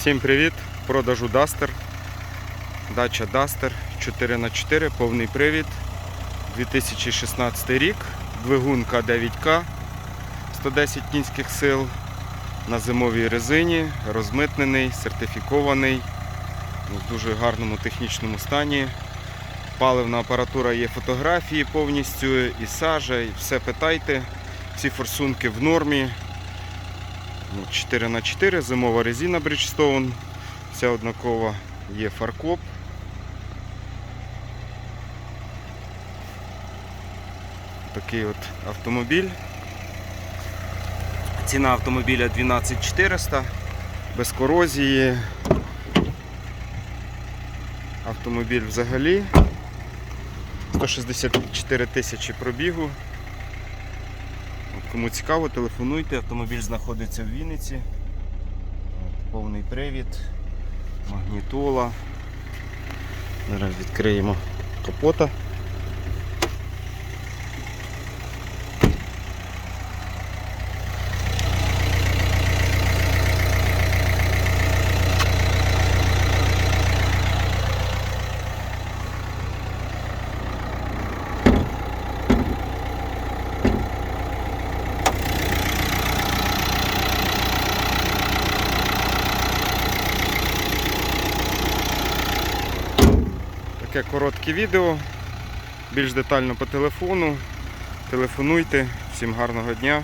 Всім привіт! Продажу Duster. Дача Duster 4х4, повний привід. 2016 рік. Двигун К9К 110 кінських сил. На зимовій резині, розмитнений, сертифікований, в дуже гарному технічному стані. Паливна апаратура є фотографії повністю, і сажа, і все питайте. Всі форсунки в нормі. Ну, 4х4, зимова резина Bridgestone, вся однакова, є фаркоп. Такий от автомобіль. Ціна автомобіля 12400, без корозії. Автомобіль взагалі 164 тисячі пробігу. Кому цікаво, телефонуйте, автомобіль знаходиться в Вінниці. Повний привід, магнітола. Зараз відкриємо капота. Таке коротке відео. Більш детально по телефону. Телефонуйте. Всім гарного дня.